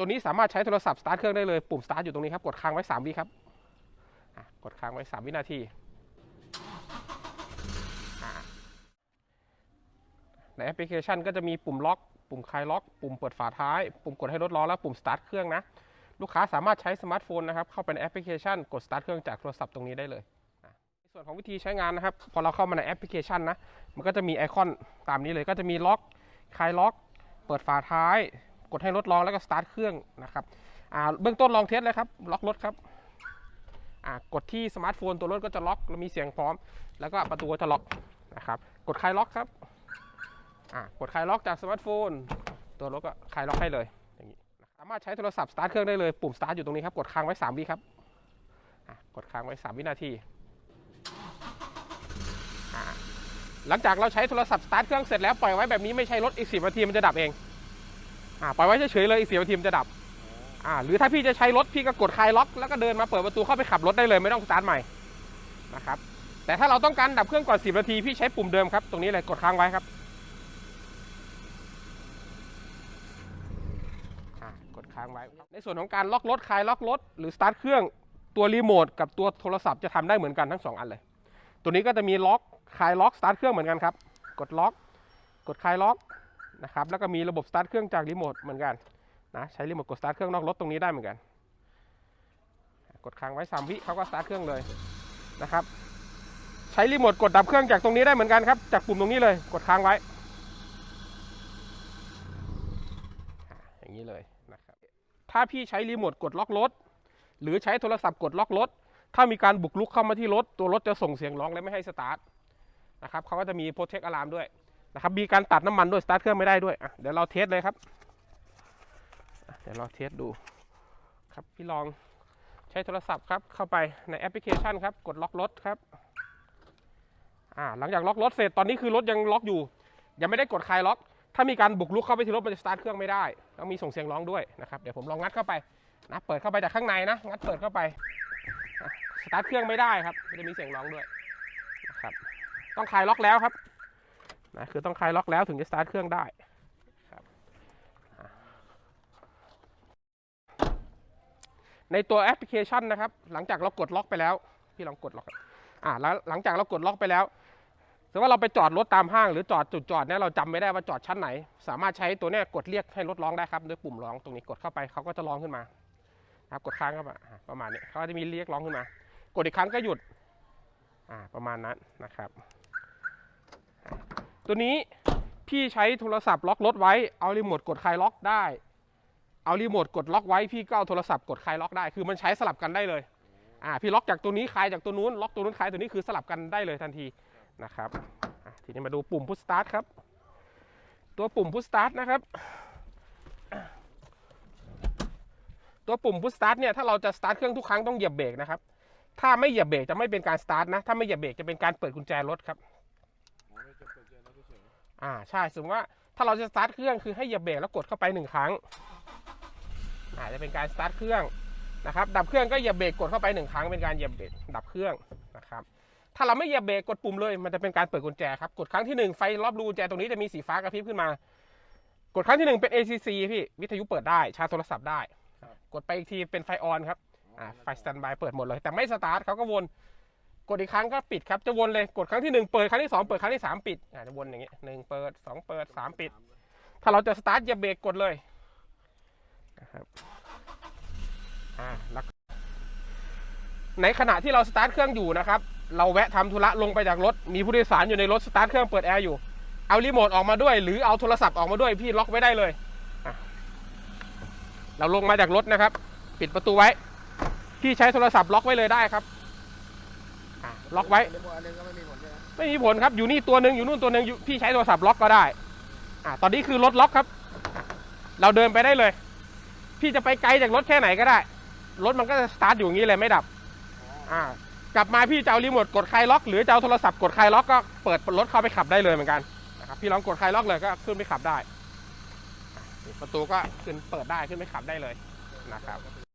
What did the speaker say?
ตัวนี้สามารถใช้โทรศัพท์สตาร์ทเครื่องได้เลย ปุ่มสตาร์ทอยู่ตรงนี้ครับ กดค้างไว้3วิครับกดค้างไว้ 3 วินาทีในแอปพลิเคชันก็จะมีปุ่มล็อก ปุ่มคลายล็อก ปุ่มเปิดฝาท้าย ปุ่มกดให้รถล้อและปุ่มสตาร์ทเครื่องนะ ลูกค้าสามารถใช้สมาร์ทโฟนนะครับ เข้าไปในแอปพลิเคชัน กดสตาร์ทเครื่องจากโทรศัพท์ตรงนี้ได้เลยในส่วนของวิธีใช้งานนะครับ พอเราเข้ามาในแอปพลิเคชันนะ มันก็จะมีไอคอนตามนี้เลย ก็จะมีล็อก คลายล็อก เปิดฝาท้าย กดให้รถลองแล้วก็สตาร์ทเครื่องนะครับเบื้องต้นลองเทสเลยครับล็อกรถครับกดที่สมาร์ทโฟนตัวรถก็จะล็อกแล้วมีเสียงพร้อม แล้วก็ประตูจะล็อกนะครับกดคลายล็อกครับกดคลายล็อกจากสมาร์ทโฟน ตัวรถก็คลายล็อกให้เลยอย่างนี้สามารถใช้โทรศัพท์สตาร์ทเครื่องได้เลยปุ่มสตาร์ทอยู่ตรงนี้ครับกดค้างไว้ 3 วิครับกดค้างไว้ 3 วินาทีหลังจากเราใช้โทรศัพท์สตาร์ทเครื่องเสร็จแล้วปล่อยไว้แบบนี้ไม่ใช่รถอีก10นาทีมันจะดับเอง อ่าปล่อยไว้เฉยๆเลยอีกสิบนาทีมจะดับอ่าหรือถ้าพี่จะใช้รถพี่ก็กดคลายล็อกแล้วก็เดินมาเปิดประตูเข้าไปขับรถได้เลยไม่ต้องสตาร์ทใหม่นะครับแต่ถ้าเราต้องการดับเครื่องก่อน 10 นาทีพี่ใช้ปุ่มเดิมครับ ตรงนี้เลยกดค้างไว้ครับกดค้างไว้ ในส่วนของการล็อกรถคลายล็อกรถหรือสตาร์ทเครื่องตัวรีโมทกับตัวโทรศัพท์จะทำได้เหมือนกันทั้งสองอันเลย ตัวนี้ก็จะมีล็อกคลายล็อกสตาร์ทเครื่องเหมือนกันครับ กดล็อก กดคลายล็อก นะครับแล้วก็มีระบบสตาร์ทเครื่องจากรีโมทเหมือนกันนะใช้รีโมทกดสตาร์ทเครื่องนอกรถตรงนี้ได้เหมือนกัน กดค้างไว้3วิเขาก็สตาร์ทเครื่องเลยนะครับใช้รีโมทกดดับเครื่องจากตรงนี้ได้เหมือนกันครับจากปุ่มตรงนี้เลยกดค้างไว้ อย่างนี้เลยนะครับถ้าพี่ใช้รีโมทกดล็อกรถ หรือใช้โทรศัพท์กดล็อกรถ ถ้ามีการบุกรุกเข้ามาที่รถ ตัวรถจะส่งเสียงร้องและไม่ให้สตาร์ทนะครับเขาก็จะมีโปรเทคอะลามด้วย นะครับมีการตัดน้ำมันด้วยสตาร์ทเครื่องไม่ได้ด้วยอะเดี๋ยวเราเทสเลยครับเดี๋ยวเราเทสดูครับพี่ลองใช้โทรศัพท์ครับเข้าไปในแอปพลิเคชันครับกดล็อกรถครับอ่าหลังจากล็อกรถเสร็จตอนนี้คือรถยังล็อกอยู่ ยังไม่ได้กดคลายล็อก ถ้ามีการบุกรุกเข้าไปที่รถมันจะสตาร์ทเครื่องไม่ได้ต้องมีส่งเสียงร้องด้วยนะครับเดี๋ยวผมลองงัดเข้าไปนะเปิดเข้าไปจากข้างในนะงัดเปิดเข้าไปสตาร์ทเครื่องไม่ได้ครับจะมีเสียงร้องด้วยนะครับต้องคลายล็อกแล้วครับ นะคือต้องคลายล็อกแล้วถึงจะสตาร์ทเครื่องได้ในตัวแอปพลิเคชันนะครับ หลังจากเรากดล็อกไปแล้วพี่ลองกดล็อกอ่าแล้วหลังจากเรากดล็อกไปแล้วสมมติว่าเราไปจอดรถตามห้างหรือจอดจุดจอดเนี่ยเราจำไม่ได้ว่าจอดชั้นไหน สามารถใช้ตัวเนี้ยกดเรียกให้รถร้องได้ครับด้วยปุ่มร้องตรงนี้กดเข้าไปเขาก็จะร้องขึ้นมาครับกดค้างเข้าไปประมาณนี้เขาก็จะมีเรียกร้องขึ้นมา กดอีกครั้งก็หยุดอ่าประมาณนั้นนะครับ ตัวนี้พี่ใช้โทรศัพท์ล็อกรถไว้ เอารีโมทกดคลายล็อกได้ เอารีโมทกดล็อกไว้พี่ก็เอาโทรศัพท์กดคลายล็อกได้ คือมันใช้สลับกันได้เลย อ่า พี่ล็อกจากตัวนี้คลายจากตัวนู้น ล็อกตัวนู้นคลายตัวนี้คือสลับกันได้เลยทันทีนะครับทีนี้มาดูปุ่มพุชสตาร์ทครับ ตัวปุ่มพุชสตาร์ทนะครับ ตัวปุ่มพุชสตาร์ทเนี่ย ถ้าเราจะสตาร์ทเครื่องทุกครั้งต้องเหยียบเบรกนะครับ ถ้าไม่เหยียบเบรกจะไม่เป็นการสตาร์ทนะ ถ้าไม่เหยียบเบรกจะเป็นการเปิดกุญแจรถครับ อ่าใช่สมมติว่าถ้าเราจะสตาร์ทเครื่องคือให้เหยียบเบรกแล้วกดเข้าไปหนึ่งครั้งอ่าจะเป็นการสตาร์ทเครื่องนะครับ ดับเครื่องก็เหยียบเบรกกดเข้าไปหนึ่งครั้งเป็นการเหยียบเบรกดับเครื่องนะครับถ้าเราไม่เหยียบเบรกกดปุ่มเลยมันจะเป็นการเปิดกุญแจครับกดครั้งที่หนึ่งไฟรอบรูกุญแจตรงนี้จะมีสีฟ้ากระพริบขึ้นมา กดครั้งที่หนึ่งเป็น ACC พี่วิทยุเปิดได้ชาร์จโทรศัพท์ได้ กดไปอีกทีเป็นไฟออนครับๆอ่าไฟสแตนบายเปิดหมดเลย แต่ไม่สตาร์ทเขาก็วน กดอีกครั้งก็ปิดครับจะวนเลยกดครั้งที่หนึ่งเปิดครั้งที่สองเปิดครั้งที่สามปิดอ่าจะวนอย่างงี้หนึ่งเปิดสองเปิดสามปิด ถ้าเราจะสตาร์ทอย่าเบรกกดเลยนะครับอ่าแล้วในขณะที่เราสตาร์ทเครื่องอยู่นะครับ เราแวะทำธุระลงไปจากรถ มีผู้โดยสารอยู่ในรถสตาร์ทเครื่องเปิดแอร์อยู่ เอารีโมทออกมาด้วย หรือเอาโทรศัพท์ออกมาด้วยพี่ล็อกไว้ได้เลยอะเราลงมาจากรถนะครับ ปิดประตูไว้ พี่ใช้โทรศัพท์ล็อกไว้เลยได้ครับ ล็อกไว้ เดี๋ยวอันนึงก็ไม่มีผลใช่ไหมไม่มีผลครับอยู่นี่ตัวหนึ่งอยู่นู่นตัวหนึ่งอยู่พี่ใช้โทรศัพท์ล็อกก็ได้ อ่าตอนนี้คือรถล็อกครับอะเราเดินไปได้เลย พี่จะไปไกลจากรถแค่ไหนก็ได้ รถมันก็จะสตาร์ทอยู่อย่างนี้เลยไม่ดับ อ่า กลับมาพี่จะเอารีโมทกดคลายล็อกหรือจะเอาโทรศัพท์กดคลายล็อกก็เปิดรถเข้าไปขับได้เลยเหมือนกันนะครับพี่ลองกดคลายล็อกเลยก็ขึ้นไปขับได้อะประตูก็ขึ้นเปิดได้ขึ้นไปขับได้เลยนะครับปกติ